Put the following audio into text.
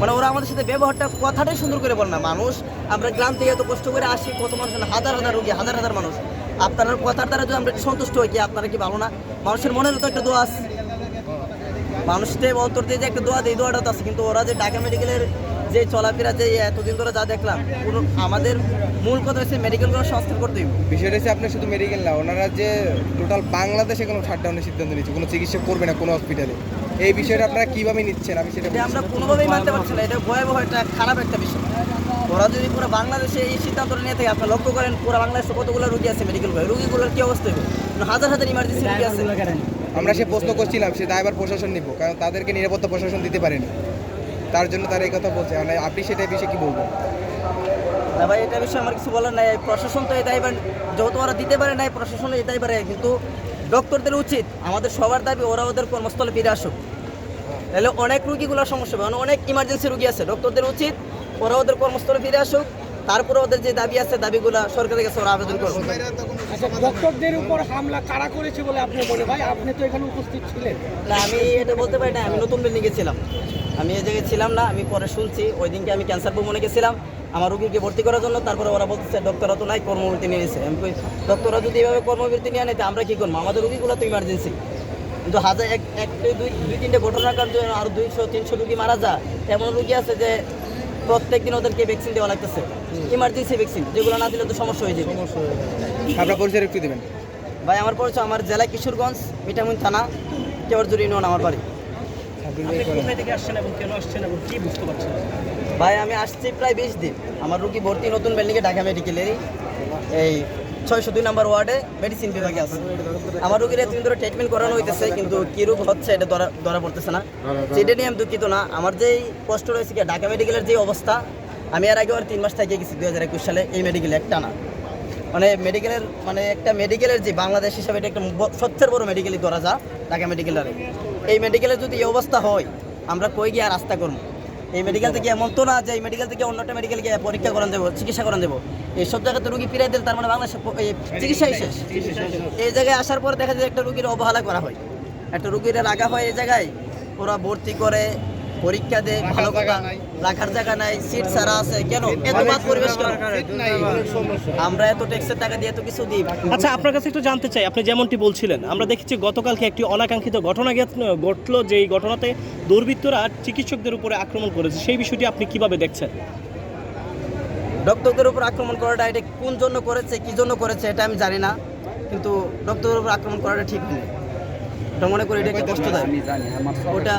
মানে ওরা আমাদের সাথে ব্যবহারটা কথাটাই সুন্দর করে বলে না। মানুষ, আমরা গ্রাম থেকে এত কষ্ট করে আসি, কত মানুষ হাজার হাজার রুগী, হাজার হাজার মানুষ। আপনার কথার দ্বারা যদি আমরা সন্তুষ্ট হই, কি আপনারা কি ভালো না? মানুষের মনের তো একটা দোয়া আছে। মানুষদের অন্তর দিয়ে যে একটা দোয়া দেয় দোয়াটা তো আছে, কিন্তু ওরা যে ঢাকা মেডিকেলের যে চলাফেরা যে এতদিন ধরে যা দেখলাম পুরো আমাদের মূল কথা হচ্ছে মেডিকেলগুলো সংস্কার করতে হবে বিষয়টা হচ্ছে আপনার শুধু মেডিকেল না ওনারা যে টোটাল বাংলাদেশে কোনো শাটডাউনের সিদ্ধান্ত নিচ্ছে কোনো চিকিৎসা করবে না কোনো হসপিটালে এই বিষয়টা আপনারা কীভাবে নিচ্ছেন? আমি সেটা আমরা কোনোভাবেই মানতে পারছি না এটা ভয়াবহ একটা খারাপ একটা বিষয়। ওরা যদি পুরো বাংলাদেশে এই সিদ্ধান্ত নিয়ে থাকে আপনারা লক্ষ্য করেন পুরো বাংলাদেশে কতগুলো রুগী আছে মেডিকেল করে রুগীগুলোর কি অবস্থা হবে হাজার হাজার ইমার্জেন্সি রুগী আছে। আমরা সে প্রশ্ন করছিলাম সে দায়বার প্রশাসন নিব কারণ তাদেরকে নিরাপত্তা প্রশাসন দিতে পারেনি। তার জন্য তারা এই কথা বলছে। মানে আপনি সেটা বিষয়ে কি বলবেন? না ভাই এটা বিষয়ে আমার কিছু বলার নাই। প্রশাসন তো এটাই যেহেতু ওরা দিতে পারে নাই প্রশাসন এটাই পারে কিন্তু ডক্টরদের উচিত। আমাদের সবার দাবি ওরা ওদের কর্মস্থলে ফিরে আসুক। তাহলে অনেক রুগীগুলোর সমস্যা হবে। মানে অনেক ইমার্জেন্সি রুগী আছে। ডক্টরদের উচিত ওরা ওদের কর্মস্থলে ফিরে আসুক। তারপরে ওদের যে দাবি আছে দাবিগুলো সরকারের কাছে ওরা আবেদন করবে। আচ্ছা ডক্টরদের উপর হামলা কারা করেছে বলে আপনি মনে ভাই আপনি তো এখানে উপস্থিত ছিলেন। না আমি এটা বলতে পারি না। আমি নতুন বিল্ডিং গেছিলাম আমি এই জায়গায় ছিলাম না আমি পরে শুনছি ওই দিনকে আমি ক্যান্সার ভবনে গেছিলাম আমার রুগীকে ভর্তি করার জন্য তারপরে ওরা বলতেছে ডক্টররা তো নাই কর্মবিরতি নিয়েছে আমি কই ডক্টররা যদি এভাবে কর্মবিরতি নিয়ে নিতে আমরা কী করব? আমাদের রুগীগুলো তো ইমার্জেন্সি কিন্তু হাজার এক এক দুই দুই তিনটে ঘটনার কারণে আরও দুইশো তিনশো রুগী মারা যায় এমন রুগী আছে যে প্রত্যেক দিন ওদেরকে ভ্যাকসিন দেওয়া লাগতেছে। ইমার্জেন্সি ভ্যাকসিন যেগুলো না দিলে তো সমস্যা হয়ে যাবে। আপনার পরিচয় একটু দেবেন। ভাই আমার পরিচয় আমার জেলা কিশোরগঞ্জ মিঠামুন থানা কেওয়ারজুরি ইউনিয়ন আমার বাড়ি। কোথায় থেকে আসছেন এবং কেন আসছেন এবং কি বুঝতে পারছেন? ভাই আমি আসছি প্রায় বিশ দিন। আমার রুগী ভর্তি নতুন বিল্ডিংয়ে ঢাকা মেডিকেলেরই এই ছয়শো দুই নম্বর ওয়ার্ডে মেডিসিন বিভাগে আছে। আমার রুগীর এতদিন ধরে ট্রিটমেন্ট করানো হইতেছে কিন্তু কী রোগ হচ্ছে এটা ধরা ধরা পড়তেছে না। সেটা নিয়ে আমি দুঃখিত না। আমার যেই কষ্ট রয়েছে কি ঢাকা মেডিকেলের যে অবস্থা আমি এর আগে আর তিন মাস থেকে গেছি দু হাজার একুশ সালে এই মেডিকেলে একটা না। মানে মেডিকেলের মানে একটা মেডিকেলের যে বাংলাদেশ হিসাবে এটা একটা সবচেয়ে বড় মেডিকেলই ধরা যা ঢাকা মেডিকেলের এই মেডিকেলের যদি এই অবস্থা হয়, আমরা কই গিয়ে আর রাস্তা করব? এই মেডিকেল থেকে এমন তো না যে এই মেডিকেল থেকে অন্য একটা মেডিকেল গিয়ে পরীক্ষা করান দেবো, চিকিৎসা করান দেবো। এই সব জায়গাতে রুগী ফিরাই দিলে তার মানে বাংলাদেশে চিকিৎসাই শেষ। এই জায়গায় আসার পর দেখা যায় একটা রুগীর অবহেলা করা হয়। একটা রুগীরা রাখা হয় এই জায়গায়, ওরা ভর্তি করে পরীক্ষা দেয় ভালো কথা রাখার জায়গা নাই সিট ছাড়া আছে কেন? এত বাদ পরিবেশ কেন? আমরা এত ট্যাক্সের টাকা দিয়ে এত কিছু দিই। আচ্ছা আপনার কাছে একটু জানতে চাই আপনি যেমনটি বলছিলেন আমরা দেখেছি গতকালকে একটি অনাকাঙ্ক্ষিত ঘটনা ঘটলো যে এই ঘটনাতে দুর্বৃত্তরা চিকিৎসকদের উপরে আক্রমণ করেছে। সেই বিষয়টি আপনি কীভাবে দেখছেন? ডক্টরদের উপর আক্রমণ করাটা এটা কোন জন্য করেছে কি জন্য করেছে এটা আমি জানি না। কিন্তু ডক্টরের উপর আক্রমণ করাটা ঠিক নেই এটা মনে করি এটা একটা কষ্টদায়ক। ওটা